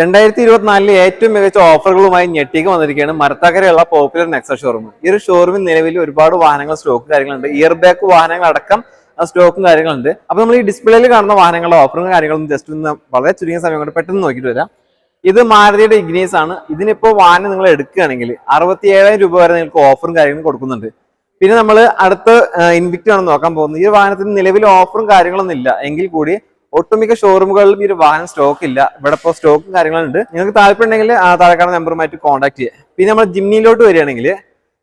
രണ്ടായിരത്തി ഇരുപത്തിനാലിലെ ഏറ്റവും മികച്ച ഓഫറുകളുമായി ഞെട്ടിക്ക് വന്നിരിക്കുകയാണ് മരത്താക്കരയുള്ള പോപ്പുലർ നെക്സ ഷോറൂം. ഈ ഒരു ഷോറൂമിൽ നിലവിൽ ഒരുപാട് വാഹനങ്ങൾ സ്റ്റോക്ക് കാര്യങ്ങളുണ്ട്. ഇയർ ബാക്ക് വാഹനങ്ങൾ അടക്കം സ്റ്റോക്കും കാര്യങ്ങളുണ്ട്. അപ്പൊ നമ്മൾ ഈ ഡിസ്പ്ലേയിൽ കാണുന്ന വാഹനങ്ങളുടെ ഓഫറും കാര്യങ്ങളും ജസ്റ്റ് ഒന്ന് വളരെ ചുരുങ്ങിയ സമയം കൊണ്ട് പെട്ടെന്ന് നോക്കിയിട്ട് വരാം. ഇത് മാരുതിയുടെ ഇഗ്നീസ് ആണ്. ഇതിനിപ്പോ വാഹനം നിങ്ങൾ എടുക്കുകയാണെങ്കിൽ അറുപത്തി ഏഴായിരം രൂപ വരെ നിങ്ങൾക്ക് ഓഫറും കാര്യങ്ങളും കൊടുക്കുന്നുണ്ട്. പിന്നെ നമ്മൾ അടുത്ത ഇൻവിക്റ്റ് ആണ് നോക്കാൻ പോകുന്നത് ഈ വാഹനത്തിന് നിലവിൽ ഓഫറും കാര്യങ്ങളൊന്നും ഇല്ല എങ്കിൽ കൂടി ഒട്ടുമിക്ക ഷോറൂമുകളിലും ഈ ഒരു വാഹനം സ്റ്റോക്ക് ഇല്ല. ഇവിടെ ഇപ്പോൾ സ്റ്റോക്കും കാര്യങ്ങളും ഉണ്ട് നിങ്ങൾക്ക് താല്പര്യം ഉണ്ടെങ്കിൽ താഴെക്കാട് നമ്പറുമായിട്ട് കോൺടാക്ട് ചെയ്യുക. പിന്നെ നമ്മൾ ജിംനിയിലോട്ട് വരികയാണെങ്കിൽ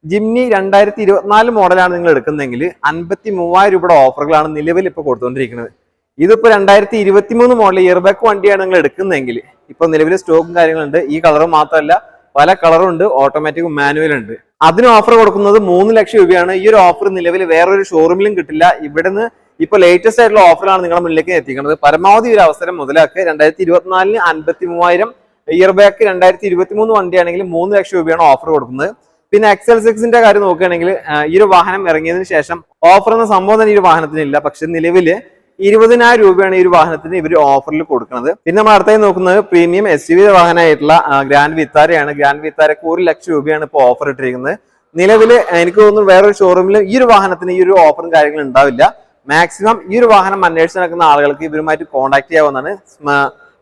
ജിംനി രണ്ടായിരത്തി ഇരുപത്തിനാല് മോഡലാണ് നിങ്ങൾ എടുക്കുന്നതെങ്കിൽ അൻപത്തി മൂവായിരം രൂപയുടെ ഓഫറുകളാണ് നിലവിൽ ഇപ്പോൾ കൊടുത്തുകൊണ്ടിരിക്കുന്നത്. ഇതിപ്പോൾ രണ്ടായിരത്തി ഇരുപത്തി മൂന്ന് മോഡൽ ഇയർ ബാക്ക് വണ്ടിയാണ് നിങ്ങൾ എടുക്കുന്നതെങ്കിൽ ഇപ്പോൾ നിലവിൽ സ്റ്റോക്കും കാര്യങ്ങളുണ്ട്. ഈ കളർ മാത്രമല്ല പല കളറും ഉണ്ട്. ഓട്ടോമാറ്റിക് മാനുവൽ ഉണ്ട്. അതിന് ഓഫർ കൊടുക്കുന്നത് മൂന്ന് ലക്ഷം രൂപയാണ്. ഈ ഒരു ഓഫർ നിലവിൽ വേറൊരു ഷോറൂമിലും കിട്ടില്ല. ഇവിടുന്ന് ഇപ്പൊ ലേറ്റസ്റ്റ് ആയിട്ടുള്ള ഓഫറാണ് നിങ്ങളുടെ മുന്നിലേക്ക് എത്തിക്കുന്നത്. പരമാവധി ഒരു അവസരം മുതലാക്കുക. രണ്ടായിരത്തി ഇരുപത്തിനാലിന് അൻപത്തി മൂവായിരം ഇയർ ബാക്ക് രണ്ടായിരത്തി ഇരുപത്തി മൂന്ന് വണ്ടിയാണെങ്കിൽ മൂന്ന് ലക്ഷം രൂപയാണ് ഓഫർ കൊടുക്കുന്നത്. പിന്നെ എക്സൽ സിക്സിന്റെ കാര്യം നോക്കുകയാണെങ്കിൽ ഈ ഒരു വാഹനം ഇറങ്ങിയതിന് ശേഷം ഓഫർ എന്ന സംഭവം തന്നെ ഈ ഒരു വാഹനത്തിനില്ല. പക്ഷെ നിലവിൽ ഇരുപതിനായിരം രൂപയാണ് ഈ ഒരു വാഹനത്തിന് ഇവർ ഓഫറിൽ കൊടുക്കുന്നത്. പിന്നെ നമ്മൾ അടുത്തായി നോക്കുന്നത് പ്രീമിയം എസ് യു വി വാഹനമായിട്ടുള്ള ഗ്രാൻഡ് വിത്താരയാണ് ഗ്രാൻഡ് വിത്താരക്ക് ഒരു ലക്ഷം രൂപയാണ് ഇപ്പോൾ ഓഫർ ഇട്ടിരിക്കുന്നത്. നിലവിൽ എനിക്ക് തോന്നുന്നു വേറൊരു ഷോറൂമിൽ ഈ ഒരു വാഹനത്തിന് ഈ ഒരു ഓഫറും കാര്യങ്ങളും ഉണ്ടാവില്ല. മാക്സിമം ഈ ഒരു വാഹനം അന്വേഷിച്ച് നടക്കുന്ന ആളുകൾക്ക് ഇവരുമായിട്ട് കോൺടാക്ട് ചെയ്യാവുന്നതാണ്.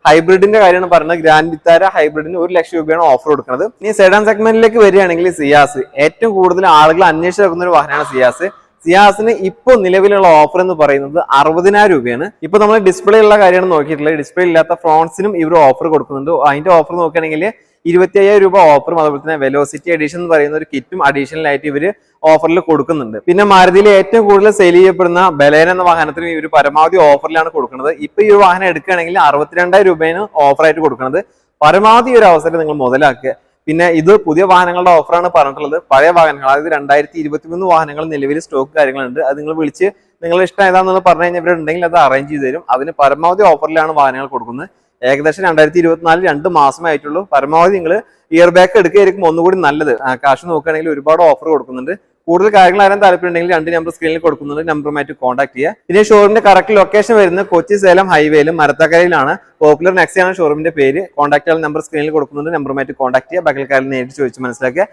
ഹൈബ്രിഡിന്റെ കാര്യമാണ് പറയുന്നത് ഗ്രാൻഡ് വിത്താര ഹൈബ്രിഡിന് ഒരു ലക്ഷം രൂപയാണ് ഓഫർ കൊടുക്കുന്നത്. ഇനി സെഡാൻ സെഗ്മെന്റിലേക്ക് വരികയാണെങ്കിൽ സിയാസ് ഏറ്റവും കൂടുതൽ ആളുകൾ അന്വേഷിച്ച് നടക്കുന്ന ഒരു വാഹനമാണ് സിയാസ് സിയാസിന് ഇപ്പോൾ നിലവിലുള്ള ഓഫർ എന്ന് പറയുന്നത് അറുപതിനായിരം രൂപയാണ്. ഇപ്പൊ നമ്മൾ ഡിസ്പ്ലേ ഉള്ള കാര്യമാണ് നോക്കിയിട്ടുള്ളത്. ഡിസ്പ്ലേ ഇല്ലാത്ത ഫ്രോൺസിനും ഇവർ ഓഫർ കൊടുക്കുന്നുണ്ട്. അതിന്റെ ഓഫർ നോക്കുകയാണെങ്കിൽ ഇരുപത്തി അയ്യായിരം രൂപ ഓഫറും അതുപോലെ തന്നെ വെലോസിറ്റി എഡിഷൻ എന്ന് പറയുന്ന ഒരു കിറ്റും അഡീഷണൽ ആയിട്ട് ഇവർ ഓഫറിൽ കൊടുക്കുന്നുണ്ട്. പിന്നെ മാരുതിയിൽ ഏറ്റവും കൂടുതൽ സെയിൽ ചെയ്യപ്പെടുന്ന ബലേൻ എന്ന വാഹനത്തിന് ഇവർ പരമാവധി ഓഫറിലാണ് കൊടുക്കുന്നത്. ഇപ്പൊ ഈ ഒരു വാഹനം എടുക്കുകയാണെങ്കിൽ അറുപത്തിരണ്ടായിരം രൂപയാണ് ഓഫറായിട്ട് കൊടുക്കുന്നത്. പരമാവധി ഒരു അവസരം നിങ്ങൾ മുതലാക്കുക. പിന്നെ ഇത് പുതിയ വാഹനങ്ങളുടെ ഓഫറാണ് പറഞ്ഞിട്ടുള്ളത്. പഴയ വാഹനങ്ങൾ അതായത് രണ്ടായിരത്തി ഇരുപത്തി മൂന്ന് വാഹനങ്ങൾ നിലവിൽ സ്റ്റോക്ക് കാര്യങ്ങളുണ്ട്. അത് നിങ്ങൾ വിളിച്ച് നിങ്ങളുടെ ഇഷ്ടം ഏതാണെന്ന് പറഞ്ഞു കഴിഞ്ഞാൽ ഇവരുണ്ടെങ്കിൽ അത് അറേഞ്ച് ചെയ്ത് തരും. അതിന് പരമാവധി ഓഫറിലാണ് വാഹനങ്ങൾ കൊടുക്കുന്നത്. ഏകദേശം രണ്ടായിരത്തി ഇരുപത്തിനാല് രണ്ട് മാസമേ ആയിട്ടുള്ളൂ. പരമാവധി നിങ്ങൾ ഇയർ ബാക്ക് എടുക്കുകയായിരിക്കും ഒന്നുകൂടി നല്ലത്. കാശ് നോക്കുകയാണെങ്കിൽ ഒരുപാട് ഓഫർ കൊടുക്കുന്നുണ്ട്. കൂടുതൽ കാര്യങ്ങൾ അറിയാൻ താല്പര്യമുണ്ടെങ്കിൽ രണ്ട് നമ്പർ സ്ക്രീനിൽ കൊടുക്കുന്നുണ്ട്. നമ്പറുമായിട്ട് കോൺടാക്ട് ചെയ്യുക. പിന്നെ ഷോറൂമിന്റെ കറക്റ്റ് ലൊക്കേഷൻ വരുന്നത് കൊച്ചി സേലം ഹൈവേയിലും മരത്തക്കരയിലാണ്. പോപ്പുലർ നെക്സിയാണ് ഷോറൂമിന്റെ പേര്. കോൺടാക്ട് ചെയ്യാൻ നമ്പർ സ്ക്രീനിൽ കൊടുക്കുന്നുണ്ട്. നമ്പറുമായിട്ട് കോൺടാക്ട് ചെയ്യുക. കാര്യം നേരിട്ട് ചോദിച്ച് മനസ്സിലാക്കുക.